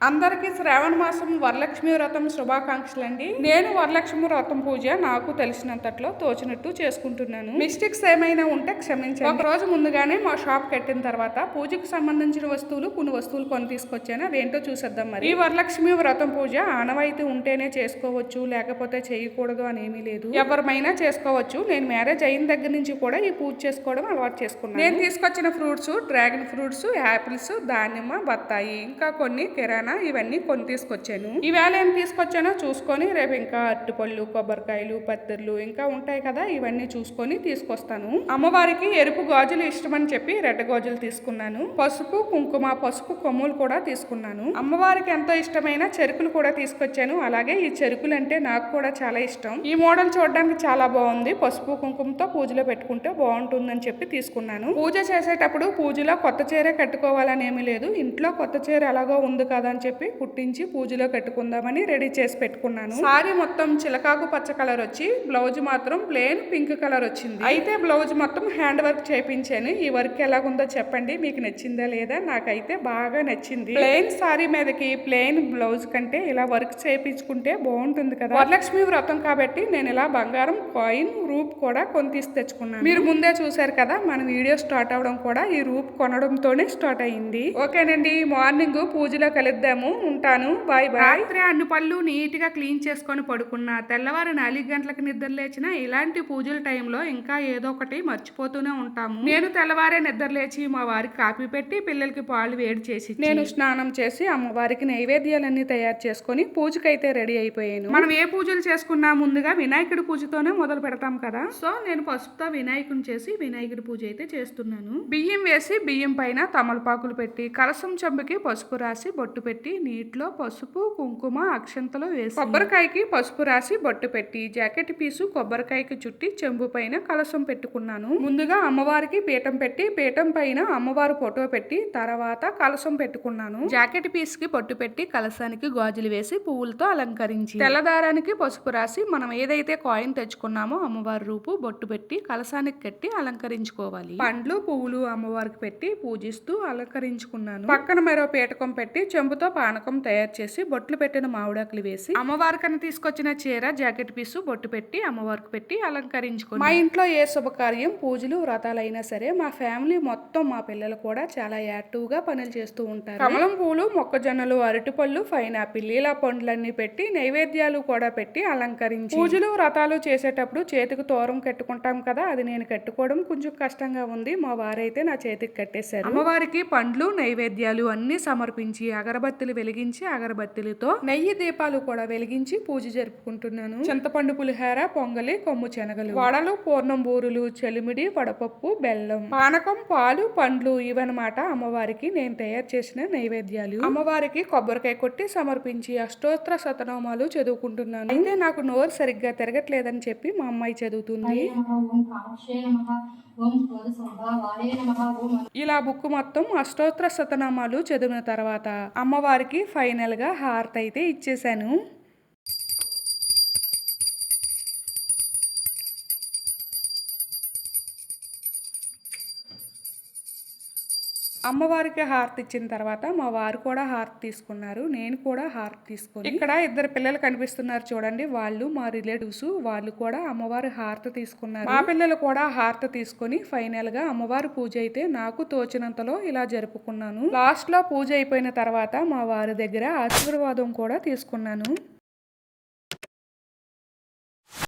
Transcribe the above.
అందరికీ శ్రావణ మాసం వరలక్ష్మి వ్రతం శుభాకాంక్షలు అండి నేను వరలక్ష్మి వ్రతం పూజ నాకు తెలిసినంతట్లో తోచినట్టు చేసుకుంటున్నాను. మిస్టేక్స్ ఏమైనా ఉంటే క్షమించండి. ఒక రోజు ముందుగానే మా షాప్ కట్టిన తర్వాత పూజకు సంబంధించిన వస్తువులు కొన్ని వస్తువులు కొని తీసుకొచ్చాను. అదేంటో చూసేద్దాం మరి. ఈ వరలక్ష్మి వ్రతం పూజ ఆనవాయితీ ఉంటేనే చేసుకోవచ్చు లేకపోతే చేయకూడదు అని ఏమీ లేదు. ఎవరిమైనా చేసుకోవచ్చు. నేను మ్యారేజ్ అయిన దగ్గర నుంచి కూడా ఈ పూజ చేసుకోవడం అలవాటు చేసుకున్నాను. నేను తీసుకొచ్చిన ఫ్రూట్స్ డ్రాగన్ ఫ్రూట్స్ యాపిల్స్ దానిమ్మ బత్తాయి ఇంకా కొన్ని కిరాణా ఇవన్నీ కొని తీసుకొచ్చాను. ఈవేళ ఏం తీసుకొచ్చానో చూసుకొని రేపు ఇంకా అరటిపళ్ళు కొబ్బరికాయలు పత్తిర్లు ఇంకా ఉంటాయి కదా ఇవన్నీ చూసుకొని తీసుకొస్తాను. అమ్మవారికి ఎరుపు గాజులు ఇష్టం అని చెప్పి రెడ్ గాజులు తీసుకున్నాను. పసుపు కుంకుమ పసుపు కొమ్ములు కూడా తీసుకున్నాను. అమ్మవారికి ఎంతో ఇష్టమైన చెరుకులు కూడా తీసుకొచ్చాను. అలాగే ఈ చెరుకులు అంటే నాకు కూడా చాలా ఇష్టం. ఈ మోడల్ చూడడానికి చాలా బాగుంది. పసుపు కుంకుమతో పూజలో పెట్టుకుంటే బాగుంటుందని చెప్పి తీసుకున్నాను. పూజ చేసేటప్పుడు పూజలో కొత్త చీర కట్టుకోవాలని ఏమీ లేదు. ఇంట్లో కొత్త చీర ఎలాగో ఉంది కదా అని చెప్పి కుట్టించి పూజలో కట్టుకుందామని రెడీ చేసి పెట్టుకున్నాను. సారీ మొత్తం చిలకాకు పచ్చ కలర్ వచ్చి బ్లౌజ్ మాత్రం ప్లేన్ పింక్ కలర్ వచ్చింది. అయితే బ్లౌజ్ మొత్తం హ్యాండ్ వర్క్ చేయించాను. ఈ వర్క్ ఎలాగుందో చెప్పండి. మీకు నచ్చిందా లేదా? నాకైతే బాగా నచ్చింది. ప్లేన్ సారీ మీదకి ప్లేన్ బ్లౌజ్ కంటే ఇలా వర్క్ చేయించుకుంటే బాగుంటుంది కదా. వరలక్ష్మి వ్రతం కాబట్టి నేను ఇలా బంగారం కాయిన్ రూప్ కూడా కొని తీసి తెచ్చుకున్నాను. మీరు ముందే చూశారు కదా మన వీడియో స్టార్ట్ అవడం కూడా ఈ రూప్ కొనడంతోనే స్టార్ట్ అయ్యింది ఓకేనండి. మార్నింగ్ పూజలో కలుద్దాము ఉంటాను బాయ్ బాయ్. రాత్రి అన్ని పళ్ళు నీట్గా క్లీన్ చేసుకొని పడుకున్నా తెల్లవారు నాలుగు గంటలకు నిద్ర లేచిన ఇలాంటి పూజల టైంలో ఇంకా ఏదో ఒకటి మర్చిపోతూనే ఉంటాము. నేను తెల్లవారే నిద్ర లేచి మా వారికి కాపీ పెట్టి పిల్లలకి పాలు వేడి చేసి నేను స్నానం చేసి అమ్మవారికి నైవేద్యాలన్నీ తయారు చేసుకొని పూజకైతే రెడీ అయిపోయాను. మనం ఏ పూజలు చేసుకున్నా ముందుగా వినాయకుడి పూజతోనే మొదలు పెడతాం కదా. సో నేను పసుపుతో వినాయకుని చేసి వినాయకుడి పూజ అయితే చేస్తున్నాను. బియ్యం వేసి బియ్యం పైన తమలపాకులు పెట్టి కలసం చెంబుకి పసుపు రాసి బొట్టు పెట్టి నీటిలో పసుపు కుంకుమ అక్షంతలు వేసి కొబ్బరికాయకి పసుపు రాసి బొట్టు పెట్టి జాకెట్ పీసు కొబ్బరికాయకి చుట్టి చెంబు పైన కలసం పెట్టుకున్నాను. ముందుగా అమ్మవారికి పీఠం పెట్టి పీఠం పైన అమ్మవారు ఫోటో పెట్టి తర్వాత కలసం పెట్టుకున్నాను. జాకెట్ పీస్కి పొట్టు పెట్టి కలసానికి గాజులు వేసి పువ్వులతో అలంకరించి తెల్లదారానికి పసుపు రాసి మనం ఏదైతే కాయిన్ తెచ్చుకున్నామో అమ్మవారి రూపు బొట్టు పెట్టి కలసానికి కట్టి అలంకరించుకోవాలి. పండ్లు పువ్వులు అమ్మవారికి పెట్టి పూజిస్తూ అలంకరించుకున్నాను. పక్కన మరో పీటకం పెట్టి చెంబుతో పానకం తయారు చేసి బొట్లు పెట్టిన మామిడాకులు వేసి అమ్మవారికని తీసుకొచ్చిన చీర జాకెట్ పీసు బొట్టు పెట్టి అమ్మవారికి పెట్టి అలంకరించుకుని మా ఇంట్లో ఏ శుభకార్యం పూజలు వ్రతాలైనా సరే మా ఫ్యామిలీ మొత్తం మా పిల్లలు కూడా చాలా యాక్టివ్గా పనులు చేస్తూ ఉంటారు. కమలం పూలు మొక్కజొన్నలు అరటిపళ్ళు పైనాపిల్ ఇలా పండ్లన్నీ పెట్టి నైవేద్యాలు కూడా పెట్టి అలంకరించి పూజలు వ్రతాలు చేసేటప్పుడు చేతికి తోరం కట్టుకుంటాం కదా అది నేను కట్టుకోవడం కొంచెం కష్టంగా ఉంది. మా వారైతే నా చేతికి కట్టేశారు. అమ్మవారికి పండ్లు నైవేద్యాలు అన్ని సమర్పించి అగరబత్తులు వెలిగించి అగరబత్తులతో నెయ్యి దీపాలు కూడా వెలిగించి పూజ జరుపుకుంటున్నాను. చింతపండు పులిహార పొంగలి కొమ్ము శనగలు వడలు పూర్ణం బూరులు చెలిమిడి వడపప్పు బెల్లం పానకం పాలు పండ్లు ఇవన్నమాట అమ్మవారికి నేను తయారు చేసిన నైవేద్యాలు. అమ్మవారికి కొబ్బరికాయ కొట్టి సమర్పించి అష్టోత్తర శతనామాలు చదువుకుంటున్నాను. అయితే నాకు నోరు సరిగ్గా తిరగట్లేదని చెప్పి మా అమ్మాయి చదువుతుంది. ఇలా బుక్ మొత్తం అష్టోత్తర శతనామాలు చదివిన తర్వాత అమ్మవారికి ఫైనల్గా హార్ట్ హారతి అయితే ఇచ్చేసాను. అమ్మవారికి హారతి ఇచ్చిన తర్వాత మా వారు కూడా హారతి తీసుకున్నారు. నేను కూడా హారతి తీసుకుని ఇక్కడ ఇద్దరు పిల్లలు కనిపిస్తున్నారు చూడండి. వాళ్ళు మా రిలేటివ్స్ వాళ్ళు కూడా అమ్మవారి హారతి తీసుకున్నారు. మా పిల్లలు కూడా హారతి తీసుకొని ఫైనల్గా అమ్మవారి పూజ అయితే నాకు తోచినంతలో ఇలా జరుపుకున్నాను. లాస్ట్లో పూజ అయిపోయిన తర్వాత మా వారి దగ్గర ఆశీర్వాదం కూడా తీసుకున్నాను.